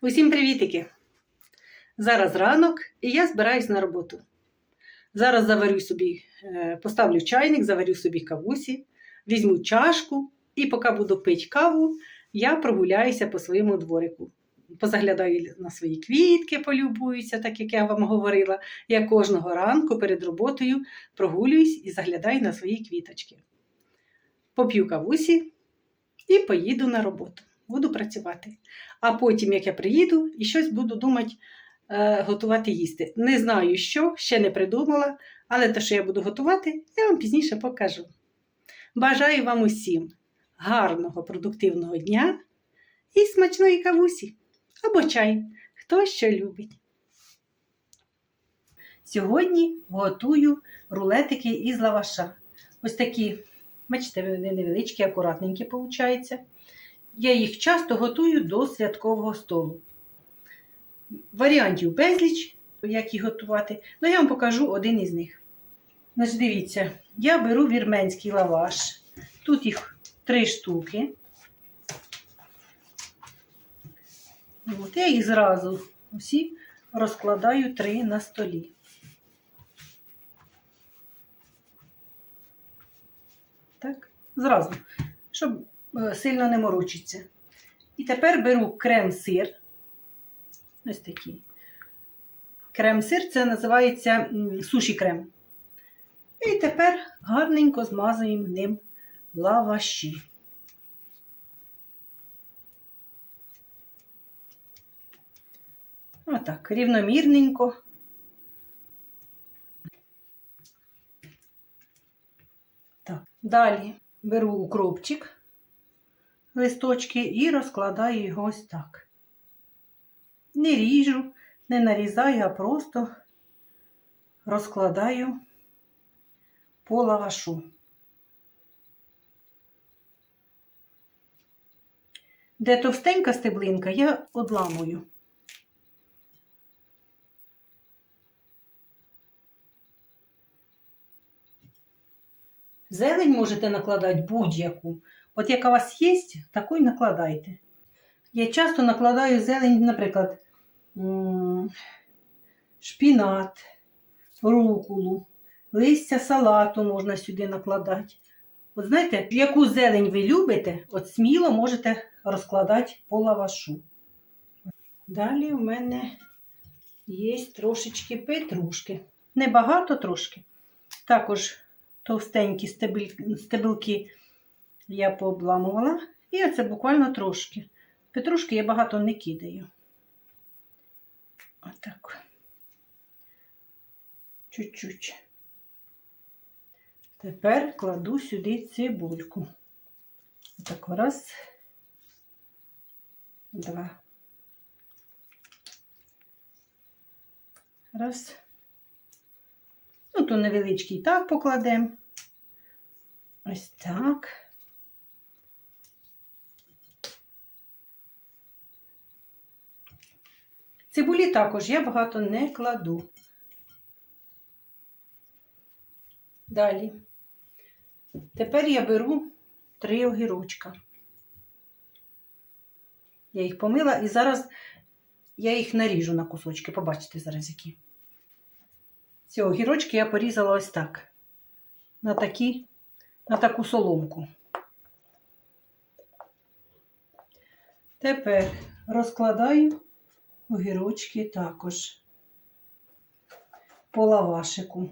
Усім привітики! Зараз ранок і я збираюсь на роботу. Зараз заварю собі, е, поставлю чайник, заварю собі кавусі, візьму чашку і поки буду пити каву, я прогуляюся по своєму дворику. Позаглядаю на свої квітки, полюбуюся, так як я вам говорила. Я кожного ранку перед роботою прогулююсь і заглядаю на свої квіточки. Поп'ю кавусі і поїду на роботу. Буду працювати. А потім, як я приїду, і щось буду думати, е, готувати їсти. Не знаю, що, ще не придумала, але те, що я буду готувати, я вам пізніше покажу. Бажаю вам усім гарного, продуктивного дня і смачної кавусі або чай, хто що любить. Сьогодні готую рулетики із лаваша. Ось такі, бачите, вони невеличкі, акуратненькі, виходить. Я їх часто готую до святкового столу. Варіантів безліч, як їх готувати, але я вам покажу один із них. Значить, дивіться, я беру вірменський лаваш. Тут їх три штуки. От, я їх зразу усі розкладаю три на столі. Так, зразу, щоб сильно не морочиться. І тепер беру крем-сир. Ось такий. Крем-сир це називається суші-крем. І тепер гарненько змазуємо ним лаваші. Отак, рівномірненько. Так. Далі беру укропчик, листочки і розкладаю його ось так. Не ріжу, не нарізаю, а просто розкладаю по лавашу. Де товстенька стеблинка, я одламую. Зелень можете накладати будь-яку. От яка у вас є, таку й накладайте. Я часто накладаю зелень, наприклад, шпінат, рукулу, листя салату можна сюди накладати. От знаєте, яку зелень ви любите, от сміло можете розкладати по лавашу. Далі в мене є трошечки петрушки. Небагато трошки. Також товстенькі стебелки я пообламувала. І оце буквально трошки. Петрушки я багато не кидаю. Отак. Чуть-чуть. Тепер кладу сюди цибульку. Так, раз, два. Раз. Ну, то невеличкий так покладемо. Ось так. Цибулі також я багато не кладу. Далі. Тепер я беру три огірочка. Я їх помила і зараз я їх наріжу на кусочки. Побачите зараз які. Ці огірочки я порізала ось так. На, такі, на таку соломку. Тепер розкладаю огірочки також по лавашику.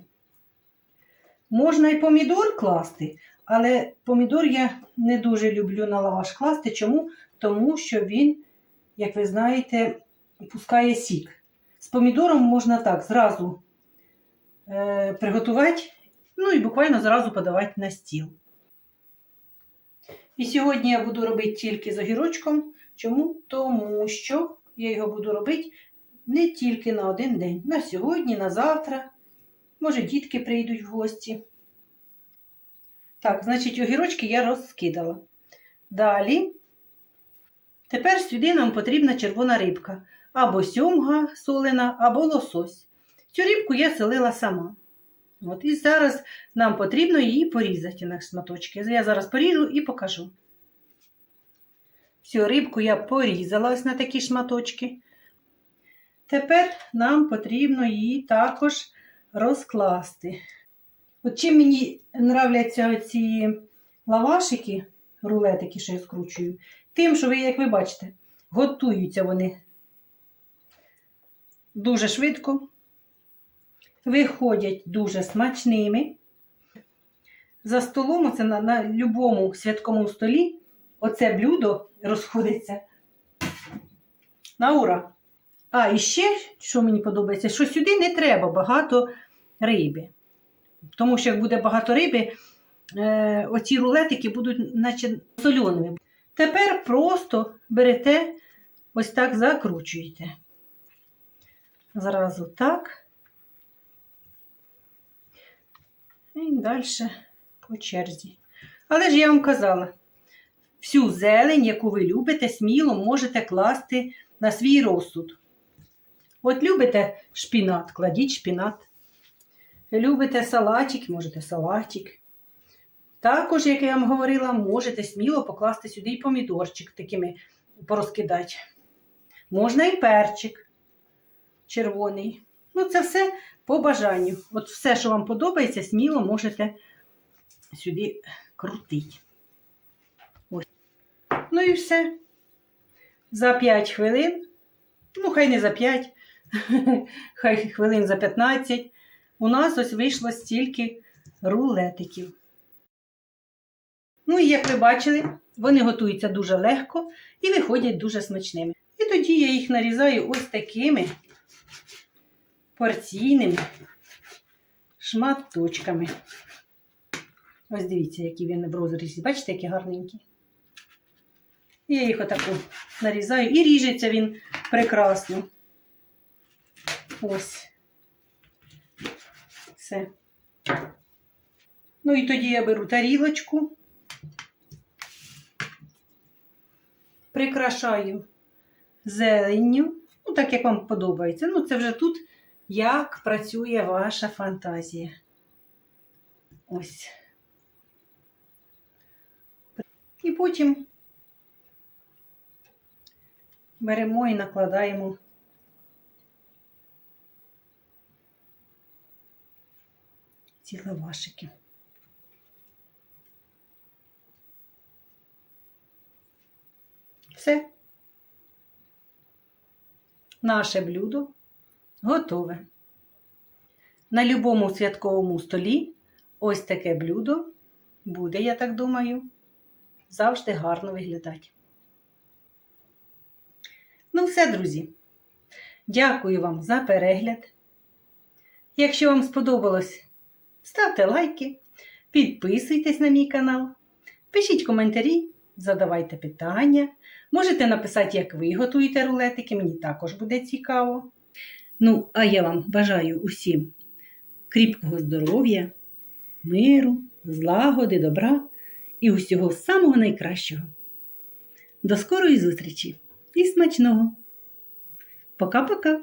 Можна і помідор класти, але помідор я не дуже люблю на лаваш класти. Чому? Тому що він, як ви знаєте, пускає сік. З помідором можна так зразу е, приготувати, ну і буквально зразу подавати на стіл. І сьогодні я буду робити тільки з огірочком. Чому? Тому що я його буду робити не тільки на один день. На сьогодні, на завтра. Може, дітки прийдуть в гості. Так, значить, огірочки я розкидала. Далі. Тепер сюди нам потрібна червона рибка. Або сьомга солена, або лосось. Цю рибку я солила сама. От, І зараз нам потрібно її порізати на шматочки. Я зараз поріжу і покажу. Всю рибку я порізала ось на такі шматочки. Тепер нам потрібно її також розкласти. От чим мені нравляться ці лавашики, рулетики, що я скручую, тим, що ви, як ви бачите, готуються вони дуже швидко, виходять дуже смачними. За столом, оце на, на будь-якому святковому столі, оце блюдо розходиться на ура. А, і ще, що мені подобається, що сюди не треба багато риби. Тому що як буде багато риби, е, оці рулетики будуть наче соленими. Тепер просто берете, ось так закручуєте. Зразу так. І далі по черзі. Але ж я вам казала, всю зелень, яку ви любите, сміло можете класти на свій розсуд. От любите шпінат, кладіть шпінат. Любите салатик, можете салатик. Також, як я вам говорила, можете сміло покласти сюди і помідорчик такими порозкидати. Можна і перчик червоний. Ну, це все по бажанню. От все, що вам подобається, сміло можете сюди крутити. Ось. Ну і все. За 5 хвилин, ну, хай не за 5, хай хвилин за 15. У нас ось вийшло стільки рулетиків. Ну і як ви бачили, вони готуються дуже легко і виходять дуже смачними. І тоді я їх нарізаю ось такими порційними шматочками. Ось дивіться, які він в розрізі. Бачите, які гарненькі. І я їх отаку нарізаю. І ріжеться він прекрасно. Ось. Все. Ну і тоді я беру тарілочку, прикрашаю зеленню, ну так як вам подобається. Ну, це вже тут як працює ваша фантазія. Ось. І потім беремо і накладаємо ці лавашики. Все. Наше блюдо готове. На любому святковому столі ось таке блюдо буде, я так думаю, завжди гарно виглядати. Ну, все, друзі. Дякую вам за перегляд. Якщо вам сподобалось, ставте лайки, підписуйтесь на мій канал, пишіть коментарі, задавайте питання. Можете написати, як ви готуєте рулетики, мені також буде цікаво. Ну, а я вам бажаю усім кріпкого здоров'я, миру, злагоди, добра і усього самого найкращого. До скорої зустрічі і смачного! Пока-пока!